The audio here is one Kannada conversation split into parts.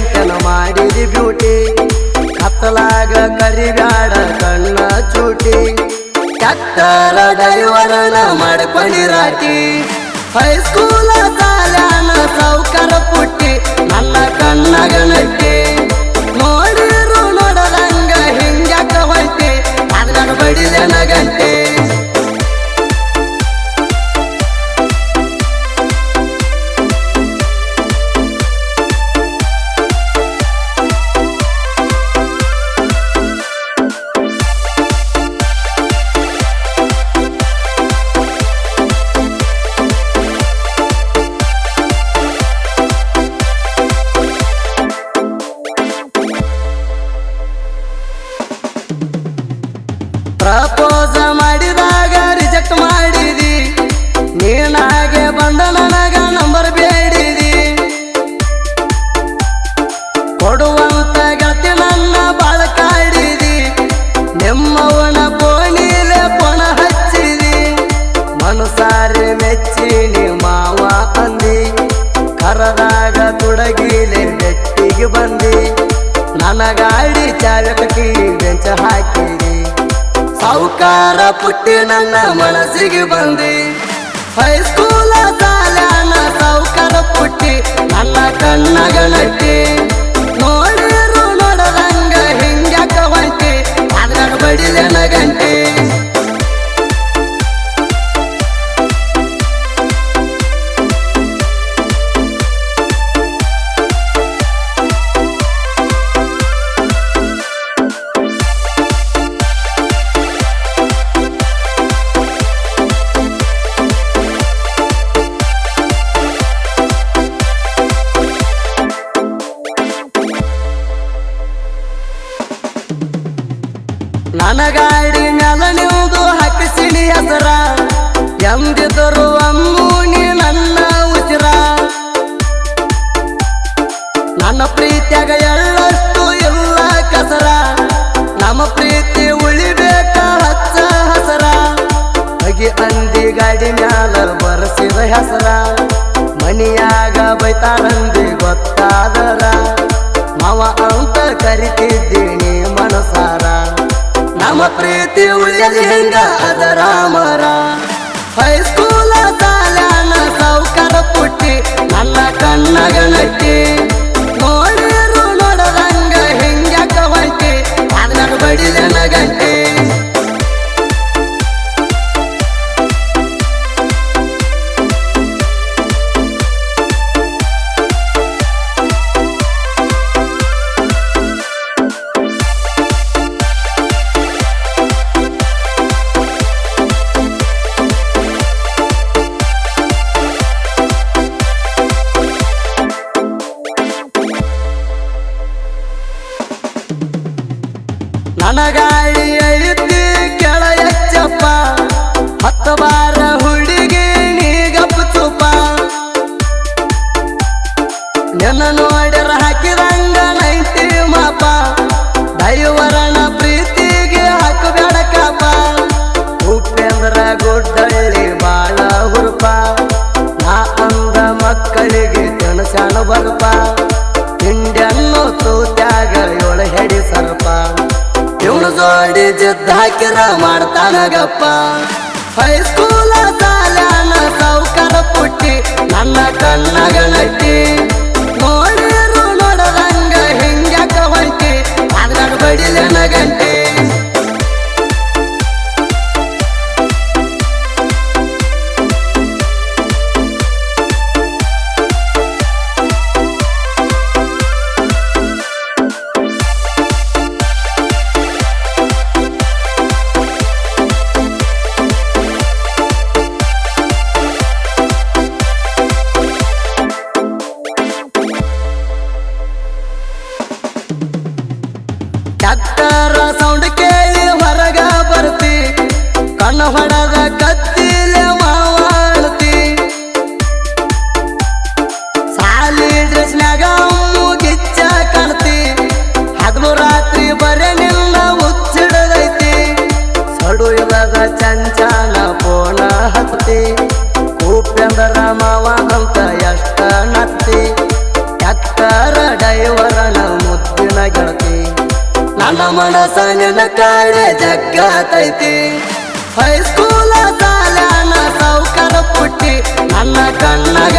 ಮೇಂಟೆನ್ ಮಾಡಿದಿ ಬ್ಯೂಟಿ. ಕತ್ತಲಾಗ ಕರಿಬ್ಯಾಡ ಕಣ್ಣ ಚೂಟಿ. ಕೆಟ್ಟರ ದೈವರನ ಮಾಡ್ಕೊಂಡಿರಾಟಿ ಹೈಸ್ಕೂಲ ಚಾಲಕಿ ಹಾಕಿರಿ. ಸಾವುಕಾರ ಪುಟ್ಟಿ ನನ್ನ ಮನಸ್ಸಿಗೆ ಬಂದಿ. ಹೈಸ್ಕೂಲ ಸಾಲ ಸಾವುಕಾರ ಪುಟ್ಟಿ ನನ್ನ ಕಣ್ಣಗ ಗಾಡಿ ಮ್ಯಾಲ ನಿಮ್ದು ಹಾಕಿಸಿನಿ ಹೆಸರ. ಎಂದಿದ್ರು ಅಮ್ಮೂನಿ ನನ್ನ ಉಸಿರ. ನನ್ನ ಪ್ರೀತಿಯಾಗ ಎಳ್ಳಷ್ಟು ಎಲ್ಲ ಕಸರ. ನಮ್ಮ ಪ್ರೀತಿ ಉಳಿಬೇಕ ಹಚ್ಚ ಹಸರ. ಅಗಿ ಅಂದಿ ಗಾಡಿ ಮ್ಯಾಲ ಬರೆಸಿದ ಹೆಸರ. ಮನಿಯಾಗ ಬೈತಾರಂದಿ ಗೊತ್ತಾದರ. ಮಾವ ಅಂತ ಕರಿತಿದ್ದೀನಿ ಮನಸಾರ. ನಮ್ಮ ಪ್ರೀತಿ ಉಳಿಯಲಿ ಹೆಂಗ ಅದರ ಜಿದ್ದ ಹಾಕಿರ ಮಾಡ್ತಾನಗಪ್ಪ ಹೈಸ್ಕೂಲ ಸಾಲ್ಯಾನ ಸೌಕರ ಪುಟ್ಟಿ, ನನ್ನ ಕಣ್ಣಗ ನಟ್ಟಿ ನೋಡಿರು ನೋಡದಂಗ ಹಿಂಗ್ಯಾಕ ಹೊಂಟಿ ಅದ್ರ ಬಡಿಲೆನ ಗಂಟೆ. ಟ್ಯಾಕ್ಟರ್ ಸೌಂಡ್ ಕೇಳಿ ಹೊರಗ ಬರ್ತಿ. ಕಣ್ಣು ಹೊಡೆದ ಕತ್ತಿಲೆ ಮಾವಾಳ್ತಿ ಸಾಲಿ ಡ್ರೆಸ್ನ್ಯಾಗ ಮುಗಿಚ್ಚ ಕಾಣ್ತಿ ಹಗಲು ರಾತ್ರಿ ಬರೇ ನಿನ್ನ ಹುಚ್ಚಿಡದೈತಿ. ಸಡು ಇಲ್ಲದ ಚಂಚಲ ಪೋಣ ಹತ್ತಿ. ನಿನ್ನ ಕಾಡೆ ಜಗ್ಗತೈತಿ. ಹೈಸ್ಕೂಲ ಸಾಲಾನ ಸೌಕರ ಪುಟ್ಟಿ ನನ್ನ ಕಣ್ಣಗ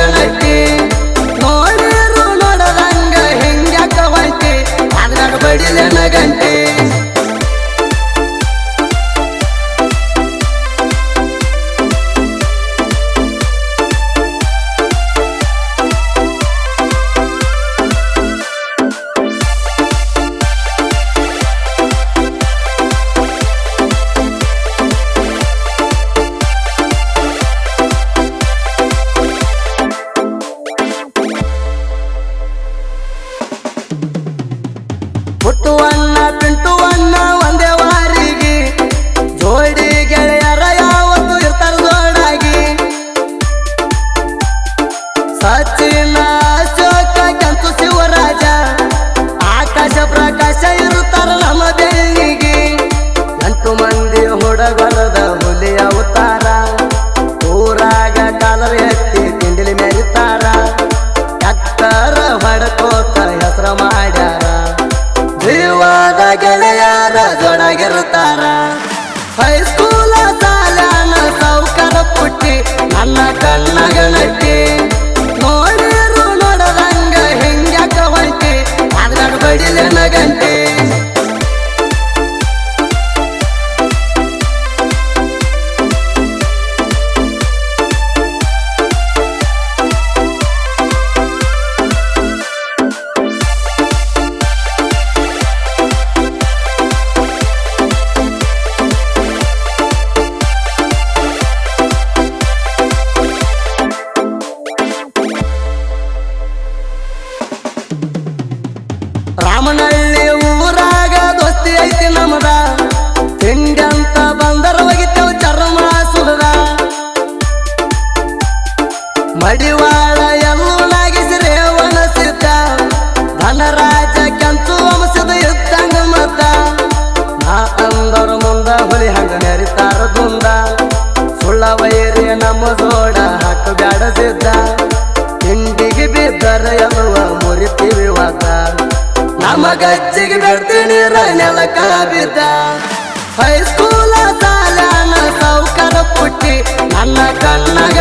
ಗಜ್ಜಿಗೆ ಬಿಡ್ತೀನಿ ನೆಲಕ ಬಿದ್ದ ಹೈಸ್ಕೂಲ ಸಾಲಾನ ಸೌಕರ ಪುಟ್ಟಿ ನನ್ನ ಕಣ್ಣಗ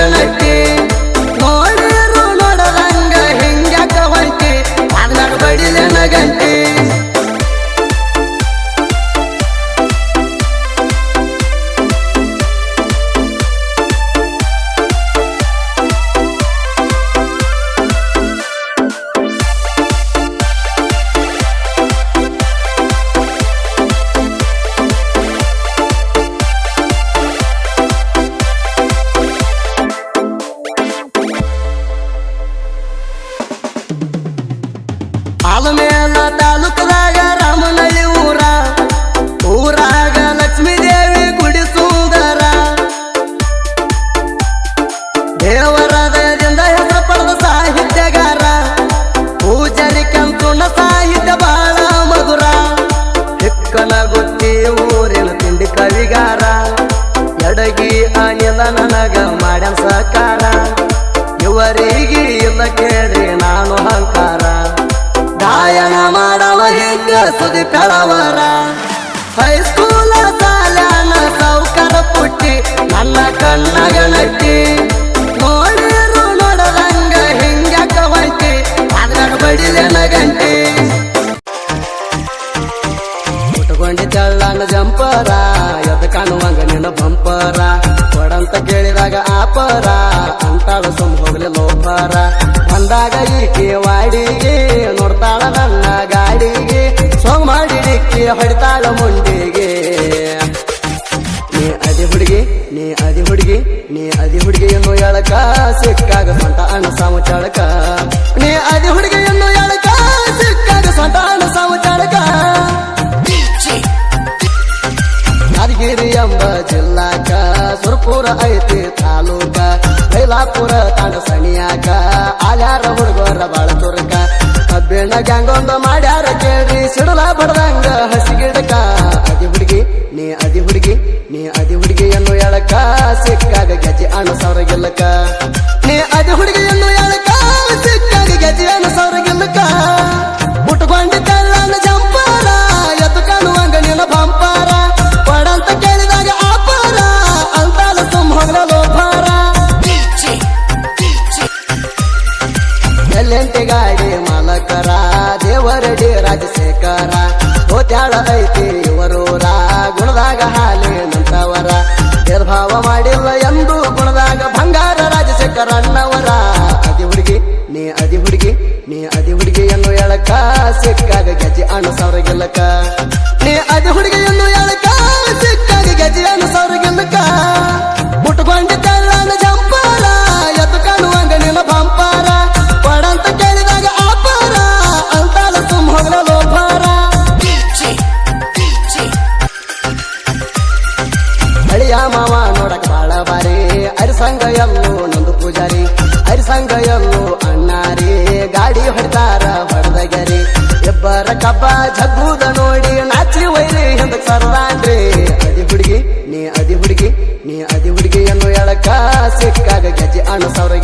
ಆಲಮೇಲ ತಾಲೂಕದಾಗ ರಾಮನಹಳ್ಳಿ ಊರ. ಊರಾಗ ಲಕ್ಷ್ಮೀ ದೇವಿ ಗುಡಿ ಸುಂದರ. ದೇವರ ದಯದಿಂದ ಹೆಸರು ಪಡೆದ ಸಾಹಿತ್ಯಗಾರ. ಪೂಜಾರಿ ಕೆಂಪುಣ್ಣ ಸಾಹಿತ್ಯ ಬಾಳ ಮಧುರ. ಹಿಕ್ಕನ ಗುತ್ತಿ ಊರಿನ ತಿಂಡಿ ಕವಿಗಾರ. ಎಡಗಿ ಅನಿಲ ನನಗ ಮಾಡ್ಯಾನ ಸಕಾರ ಇವರಿಗೆ ಇಲ್ಲ ಕೇಳಿ ನಾನು ಗಾಯನ ಮಾಡವ ಹೆಂಗ ಸುದಿ ಕಳವರ ಹೈಸ್ಕೂಲ ಸಾಲ್ಯಾನ ಸೌಕರ ಪುಟ್ಟಿ, ನನ್ನ ಕಣ್ಣಗ ನಟ್ಟಿ. ನೋಡಿರು ನೋಡದಂಗ ಹೆಂಗ ಹೊಂಟಿ ಅದ್ರ ಬಡಿಲೆನ ಗಂಟೆ ಉಟ್ಕೊಂಡಿದ್ದಳ್ಳನ ಜಂಪರ ಎದ ಕಾಣುವಂಗ ನಿನ್ನ ಬಂಪರ. ಕೊಡಂತ ಕೇಳಿದಾಗ ಆಪರ, ಅಂತಾಳ ಸುಮ್ ಹೋಗ್ಲಿ ಲೋಪರ. ಬಂದಾಗ ಈಕೆ ವಾಡಿಗೆ ನೋಡ್ತಾಳ ನನ್ನ ಗಾಡಿಗೆ. ಸೋಂಗ್ ಮಾಡಿ ಡಿಕ್ಕಿ ಹೊಡಿತಾಳ ಮುಂಡಿಗೆ. ನೀ ಅದಿ ಹುಡುಗಿ, ನೀ ಅದಿ ಹುಡುಗಿ, ನೀ ಅದಿ ಹುಡುಗಿಯನ್ನು ಎಳಕ. ಸಿಕ್ಕಾಗ ಸೊಂಟ ಅಣ್ಣ ಸಾಮ ಚಳಕ ನೀ ಅದಿ ಹುಡುಗಿಯನ್ನು ಎಳಕ. ಸಿಕ್ಕಾಗ ಸೊಂಟ ಅಣ್ಣ ಸಾಮ ಚಳಕ ಯಾದಗಿರಿ ಎಂಬ ಜಿಲ್ಲಾಕ ಸುರ್ಪುರ ಐತಿ ತಾಲೂಕ. ಬೈಲಾಪುರ ತಾಣ ಸಣಿಯಾಕ. ಆಲ್ಯಾರ ಹುಡುಗರ ಬಾಳ ಮಾಡ್ಯಾರ ಕೇಳ್ರಿ, ಸಿಡಲ ಬಡದಂಗ ಹಸಿಗಿಡಕ ಅದಿ ಹುಡುಗಿ, ನೀ ಅದಿ ಹುಡುಗಿ, ನೀ ಅದಿ ಹುಡುಗಿಯನ್ನು ಎಳಕ. ಸಿಕ್ಕಾಗ ಗೆಜಿ ಅಣ್ಣ ಸಾವಿರ ಗೆಲ್ಲಕ. ರಾಜಶೇಖರ ಹೋತ್ಯಾಳ ಐತಿ ಇವರೂರ. ಗುಣದಾಗ ಹಾಲಿ ನಂತವರ. ಭೇದಭಾವ ಮಾಡಿಲ್ಲ ಎಂದು ಗುಣದಾಗ ಬಂಗಾರ ರಾಜಶೇಖರಣ್ಣವರ ಅದಿ ಹುಡುಗಿ, ನೀ ಅದಿ ಹುಡುಗಿ, ನೀ ಅದಿ ಹುಡುಗಿಯನ್ನು ಎಳಕ ಸಿಕ್ಕಾಗ ಗಜಿ ಅಣ್ಣ ಸಾವಿರ ಗೆಲ್ಲಕ ಎಲ್ಲೂ ನಂದು ಪೂಜಾರಿ. ಹರಿಸಂಗ ಎಲ್ಲೋ ಅಣ್ಣಾರಿ, ಗಾಡಿ ಹೊಡ್ತಾರ ಹೊಡೆದಗರಿ. ಇಬ್ಬರ ಕಬ್ಬ ಜಗ್ಗುದ ನೋಡಿ ನಾಚಿ ಒಯ್ರಿ ಹಿಂದಕ್ ಸರ್ದಾನ್ರಿ ಅದಿ ಹುಡುಗಿ, ನೀ ಅದಿ ಹುಡುಗಿ, ನೀ ಅದಿ ಹುಡುಗಿಯನ್ನು ಎಳಕ ಸಿಕ್ಕಾಗ ಗೆಜ್ಜೆ ಅಣ್ಣ ಸಾವಿರ